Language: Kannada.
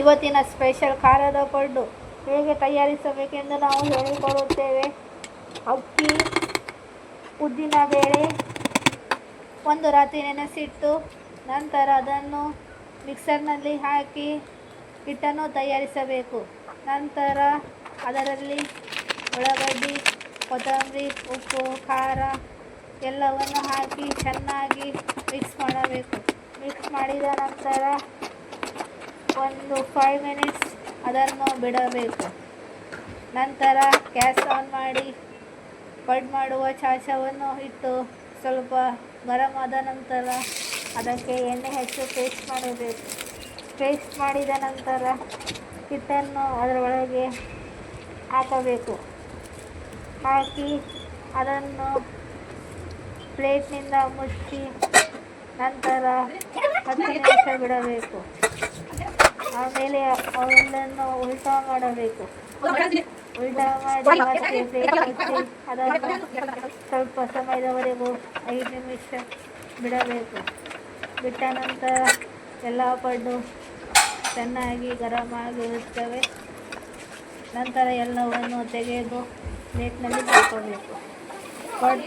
ಇವತ್ತಿನ ಸ್ಪೆಷಲ್ ಖಾರದ ಪಡ್ಡು ಹೇಗೆ ತಯಾರಿಸಬೇಕೆಂದು ನಾವು ಹೇಳಿಕೊಡುತ್ತೇವೆ. ಅಕ್ಕಿ ಉದ್ದಿನಬೇಳೆ ಒಂದು ರಾತ್ರಿ ನೆನೆಸಿಟ್ಟು ನಂತರ ಅದನ್ನು ಮಿಕ್ಸರ್ನಲ್ಲಿ ಹಾಕಿ ಹಿಟ್ಟನ್ನು ತಯಾರಿಸಬೇಕು. ನಂತರ ಅದರಲ್ಲಿ ಉಳ್ಳಾಗಡ್ಡಿ, ಕೊತ್ತಂಬರಿ, ಉಪ್ಪು, ಖಾರ ಎಲ್ಲವನ್ನು ಹಾಕಿ ಚೆನ್ನಾಗಿ ಮಿಕ್ಸ್ ಮಾಡಬೇಕು. ಮಿಕ್ಸ್ ಮಾಡಿದ ನಂತರ ಒಂದು ಫೈವ್ ಮಿನಿಟ್ಸ್ ಅದನ್ನು ಬಿಡಬೇಕು. ನಂತರ ಗ್ಯಾಸ್ ಆನ್ ಮಾಡಿ ಪಡ್ ಮಾಡುವ ಚಾಚವನ್ನು ಇಟ್ಟು ಸ್ವಲ್ಪ ಗರಂ ಆದ ನಂತರ ಅದಕ್ಕೆ ಎಣ್ಣೆ ಹೆಚ್ಚು ಪೇಸ್ಟ್ ಮಾಡಬೇಕು. ಪೇಸ್ಟ್ ಮಾಡಿದ ನಂತರ ಹಿಟ್ಟನ್ನು ಅದರೊಳಗೆ ಹಾಕಬೇಕು. ಹಾಕಿ ಅದನ್ನು ಪ್ಲೇಟ್ನಿಂದ ಮುಚ್ಚಿ ನಂತರ ಹತ್ತು ನಿಮಿಷ ಬಿಡಬೇಕು. ಆಮೇಲೆ ಅವೆಲ್ಲನ್ನು ಉಲ್ಟಾ ಮಾಡಬೇಕು. ಉಲ್ಟಾ ಮಾಡಿ ಮತ್ತೆ ಅದನ್ನು ಸ್ವಲ್ಪ ಸಮಯದವರೆಗೂ ಐದು ನಿಮಿಷ ಬಿಡಬೇಕು. ಬಿಟ್ಟ ನಂತರ ಎಲ್ಲ ಪಡ್ಡು ಚೆನ್ನಾಗಿ ಗರಂ ಆಗಿರುತ್ತವೆ. ನಂತರ ಎಲ್ಲವನ್ನು ತೆಗೆದು ಪ್ಲೇಟ್ನಲ್ಲಿ ಹಾಕಬೇಕು ಪಡ್